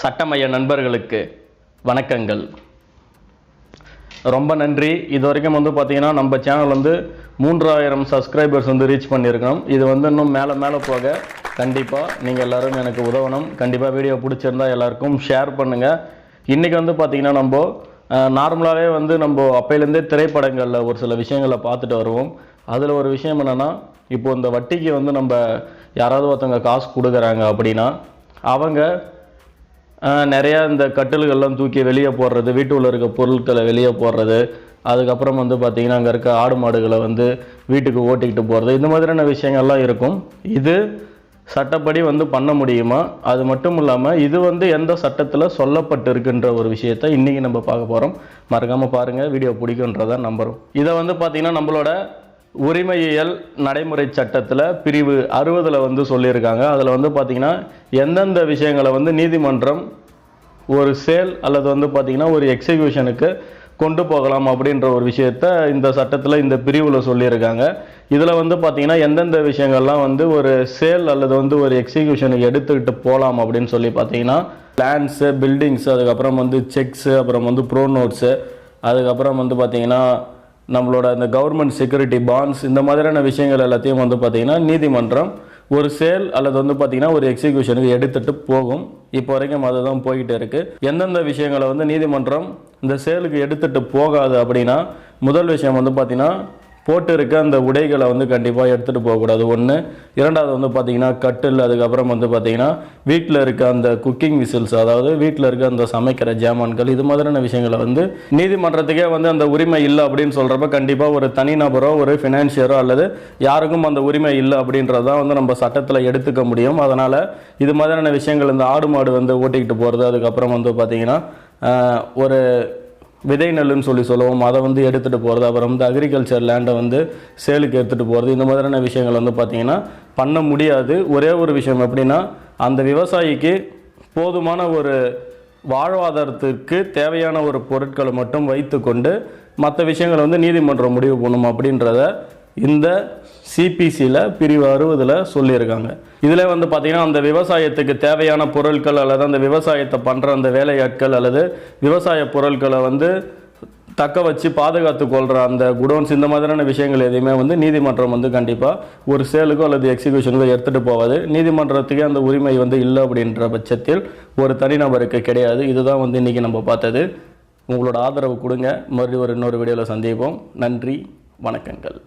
சட்டமய நண்பர்களுக்கு வணக்கங்கள். ரொம்ப நன்றி. இது வரைக்கும் வந்து பார்த்தீங்கன்னா நம்ம சேனல் வந்து மூன்றாயிரம் சப்ஸ்கிரைபர்ஸ் வந்து ரீச் பண்ணியிருக்கோம் இது வந்து இன்னும் மேலே மேலே போக கண்டிப்பாக நீங்கள் எல்லாரும் எனக்கு உதவணும். கண்டிப்பாக வீடியோ பிடிச்சிருந்தா எல்லாருக்கும் ஷேர் பண்ணுங்கள் இன்றைக்கி வந்து பார்த்திங்கன்னா நம்ம நார்மலாகவே வந்து நம்ம அப்பையிலேருந்தே திரைப்படங்களில் ஒரு சில விஷயங்களை பார்த்துட்டு வருவோம். அதில் ஒரு விஷயம் என்னென்னா இப்போ இந்த வட்டிக்கு வந்து நம்ம யாராவது ஒருத்தவங்க காசு கொடுக்குறாங்க அப்படின்னா அவங்க நிறையா இந்த கட்டில்கள்லாம் தூக்கி வெளியே போடுறது வீட்டுக்குள்ள இருக்க பொருட்களை வெளியே போடுறது. அதுக்கப்புறம் வந்து பார்த்திங்கன்னா அங்கே இருக்க ஆடு மாடுகளை வந்து வீட்டுக்கு ஓட்டிக்கிட்டு போகிறது இந்த மாதிரியான விஷயங்கள்லாம் இருக்கும். இது சட்டப்படி வந்து பண்ண முடியுமா? அது மட்டும் இல்லாமல் இது வந்து எந்த சட்டத்தில் சொல்லப்பட்டிருக்குன்ற ஒரு விஷயத்த இன்றைக்கி நம்ம பார்க்க போகிறோம் மறக்காமல் பாருங்கள் வீடியோ பிடிக்குன்றதான் நம்புகிறோம் இதை வந்து பார்த்திங்கன்னா நம்மளோட உரிமையியல் நடைமுறை சட்டத்தில் பிரிவு அறுபதில் வந்து சொல்லியிருக்காங்க. அதில் வந்து பார்த்திங்கன்னா எந்தெந்த விஷயங்களை வந்து நீதிமன்றம் ஒரு சேல் அல்லது வந்து பார்த்திங்கன்னா ஒரு எக்ஸிக்யூஷனுக்கு கொண்டு போகலாம் அப்படின்ற ஒரு விஷயத்த இந்த சட்டத்தில் இந்த பிரிவில் சொல்லியிருக்காங்க. இதில் வந்து பார்த்திங்கன்னா எந்தெந்த விஷயங்கள்லாம் வந்து ஒரு சேல் அல்லது வந்து ஒரு எக்ஸிக்யூஷனுக்கு எடுத்துக்கிட்டு போகலாம் அப்படின்னு சொல்லி பார்த்தீங்கன்னா பிளான்ஸு பில்டிங்ஸு அதுக்கப்புறம் வந்து செக்ஸு அப்புறம் வந்து ப்ரோ நோட்ஸு அதுக்கப்புறம் வந்து பார்த்திங்கன்னா நம்மளோட இந்த கவர்மெண்ட் செக்யூரிட்டி பாண்ட்ஸ் இந்த மாதிரியான விஷயங்கள் எல்லாத்தையும் வந்து பார்த்திங்கன்னா நீதிமன்றம் ஒரு சேல் அல்லது வந்து பார்த்திங்கன்னா ஒரு எக்ஸிக்யூஷனுக்கு எடுத்துட்டு போகும். இப்போ வரைக்கும் அதுதான் போய்கிட்டு இருக்குது எந்தெந்த விஷயங்களை வந்து நீதிமன்றம் இந்த சேலுக்கு எடுத்துட்டு போகாது அப்படின்னா முதல் விஷயம் வந்து பார்த்திங்கன்னா போட்டு இருக்க அந்த உடைகளை வந்து கண்டிப்பாக எடுத்துகிட்டு போகக்கூடாது. ஒன்று இரண்டாவது வந்து பார்த்திங்கன்னா கட்டில் அதுக்கப்புறம் வந்து பார்த்திங்கன்னா வீட்டில் இருக்க அந்த குக்கிங் விசில்ஸ் அதாவது வீட்டில் இருக்க அந்த சமைக்கிற ஜாமான்கள் இது மாதிரியான விஷயங்களை வந்து நீதிமன்றத்துக்கே வந்து அந்த உரிமை இல்லை அப்படின்னு சொல்கிறப்ப கண்டிப்பாக ஒரு தனிநபரோ ஒரு ஃபினான்ஷியரோ அல்லது யாருக்கும் அந்த உரிமை இல்லை அப்படின்றது தான் வந்து நம்ம சட்டத்தில் எடுத்துக்க முடியும். அதனால் இது மாதிரியான விஷயங்கள் இந்த ஆடு மாடு வந்து ஓட்டிக்கிட்டு போகிறது அதுக்கப்புறம் வந்து பார்த்திங்கன்னா ஒரு விதை நெல்லுன்னு சொல்லி சொல்லுவோம். அதை வந்து எடுத்துகிட்டு போகிறது அப்புறம் வந்து அக்ரிகல்ச்சர் லேண்டை வந்து சேலுக்கு எடுத்துகிட்டு போகிறது இந்த மாதிரியான விஷயங்கள் வந்து பார்த்திங்கன்னா பண்ண முடியாது. ஒரே ஒரு விஷயம் எப்படின்னா அந்த விவசாயிக்கு போதுமான ஒரு வாழ்வாதாரத்திற்கு தேவையான ஒரு பொருட்களை மட்டும் வைத்துக்கொண்டு மற்ற விஷயங்களை வந்து நீதிமன்றம் முடிவு பண்ணும் அப்படின்றத இந்த சிபிசியில் பிரிவு அறுபதில் சொல்லியிருக்காங்க. இதில் வந்து பார்த்திங்கன்னா அந்த விவசாயத்துக்கு தேவையான பொருட்கள் அல்லது அந்த விவசாயத்தை பண்ணுற அந்த வேலையாட்கள் அல்லது விவசாய பொருட்களை வந்து தக்க வச்சு பாதுகாத்து கொள்கிற அந்த குடோன்ஸ் இந்த மாதிரியான விஷயங்கள் எதையுமே வந்து நீதிமன்றம் வந்து கண்டிப்பாக ஒரு சேலுக்கோ அல்லது எக்ஸிக்யூஷனுக்கோ எடுத்துகிட்டு போவாது நீதிமன்றத்துக்கே அந்த உரிமை வந்து இல்லை அப்படின்ற பட்சத்தில் ஒரு தனிநபருக்கு கிடையாது. இதுதான் வந்து இன்றைக்கி நம்ம பார்த்தது. உங்களோட ஆதரவு கொடுங்க. மறுபடியும் ஒரு இன்னொரு வீடியோவில் சந்திப்போம். நன்றி. வணக்கங்கள்.